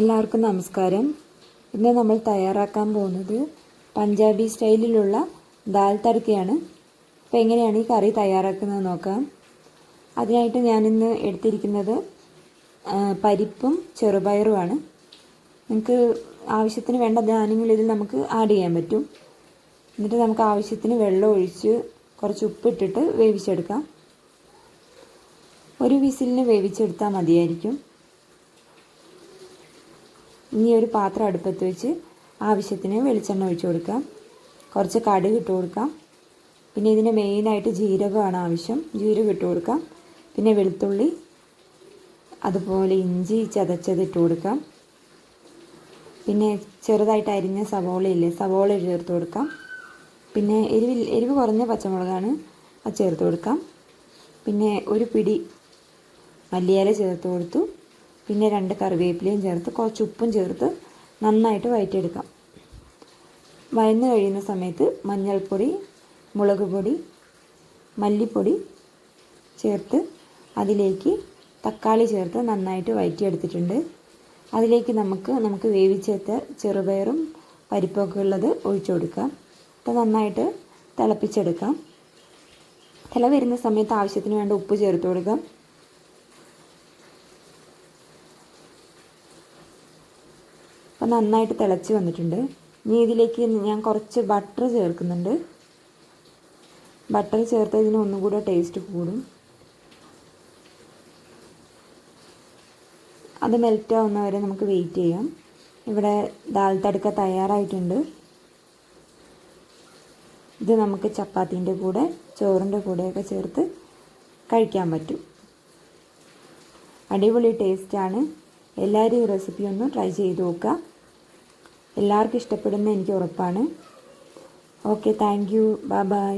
എല്ലാവർക്കും നമസ്കാരം. ഇന്ന് നമ്മൾ തയ്യാറാക്കാൻ പോകുന്നത് പഞ്ചാബി സ്റ്റൈലിലുള്ള ദാൽ തടുക്കയാണ്. അപ്പോൾ എങ്ങനെയാണ് ഈ കറി തയ്യാറാക്കുന്നത് നോക്കാം. അതിനായിട്ട് ഞാനിന്ന് എടുത്തിരിക്കുന്നത് പരിപ്പും ചെറുപയറുമാണ്. നിങ്ങൾക്ക് ആവശ്യത്തിന് വേണ്ട ധാന്യങ്ങൾ ഇതിൽ നമുക്ക് ആഡ് ചെയ്യാൻ പറ്റും. എന്നിട്ട് നമുക്ക് ആവശ്യത്തിന് വെള്ളം ഒഴിച്ച് കുറച്ച് ഉപ്പിട്ടിട്ട് വേവിച്ചെടുക്കാം. ഒരു വിസിലിന് വേവിച്ചെടുത്താൽ മതിയായിരിക്കും. ഇനി ഒരു പാത്രം അടുപ്പത്ത് വെച്ച് ആവശ്യത്തിന് വെളിച്ചെണ്ണ ഒഴിച്ചു കൊടുക്കാം. കുറച്ച് കടുക് ഇട്ട് കൊടുക്കാം. പിന്നെ ഇതിന് മെയിനായിട്ട് ജീരകമാണ് ആവശ്യം. ജീരകം ഇട്ട് കൊടുക്കാം. പിന്നെ വെളുത്തുള്ളി അതുപോലെ ഇഞ്ചി ചതച്ചത് ഇട്ട് കൊടുക്കാം. പിന്നെ ചെറുതായിട്ട് അരിഞ്ഞ സവോള ഇല്ലേ സവോള ചേർത്ത് കൊടുക്കാം. പിന്നെ എരിവിൽ എരിവ് കുറഞ്ഞ പച്ചമുളകാണ് അത് ചേർത്ത് കൊടുക്കാം. പിന്നെ ഒരു പിടി മല്ലിയില ചേർത്ത് കൊടുത്തു. പിന്നെ രണ്ട് കറിവേപ്പിലയും ചേർത്ത് കുറച്ച് ഉപ്പും ചേർത്ത് നന്നായിട്ട് വഴറ്റിയെടുക്കാം വഴന്ന് കഴിയുന്ന സമയത്ത് മഞ്ഞൾപ്പൊടി മുളക് പൊടി മല്ലിപ്പൊടി ചേർത്ത് അതിലേക്ക് തക്കാളി ചേർത്ത് നന്നായിട്ട് വഴറ്റിയെടുത്തിട്ടുണ്ട് അതിലേക്ക് നമുക്ക് നമുക്ക് വേവിച്ചെത്ത ചെറുപയറും പരിപ്പൊക്കെ ഉള്ളത് ഒഴിച്ചു കൊടുക്കാം. അപ്പോൾ നന്നായിട്ട് തിളപ്പിച്ചെടുക്കാം. തിള വരുന്ന സമയത്ത് ആവശ്യത്തിന് വേണ്ട ഉപ്പ് ചേർത്ത് കൊടുക്കാം. അപ്പോൾ നന്നായിട്ട് തിളച്ച് വന്നിട്ടുണ്ട്. ഇനി ഇതിലേക്ക് ഞാൻ കുറച്ച് ബട്ടർ ചേർക്കുന്നുണ്ട്. ബട്ടർ ചേർത്ത് ഇതിന് ഒന്നും കൂടെ ടേസ്റ്റ് കൂടും. അത് മെൽറ്റ് ആവുന്നവരെ നമുക്ക് വെയിറ്റ് ചെയ്യാം. ഇവിടെ ദാൽ തടുക്ക തയ്യാറായിട്ടുണ്ട്. ഇത് നമുക്ക് ചപ്പാത്തിന്റെ കൂടെ ചോറിന്റെ കൂടെയൊക്കെ ചേർത്ത് കഴിക്കാൻ പറ്റും. അടിപൊളി ടേസ്റ്റാണ് എല്ലാവരും ഈ റെസിപ്പി ഒന്ന് ട്രൈ ചെയ്ത് നോക്കുക. എല്ലാവർക്കും ഇഷ്ടപ്പെടുന്ന എനിക്ക് ഉറപ്പാണ്. Okay thank you bye bye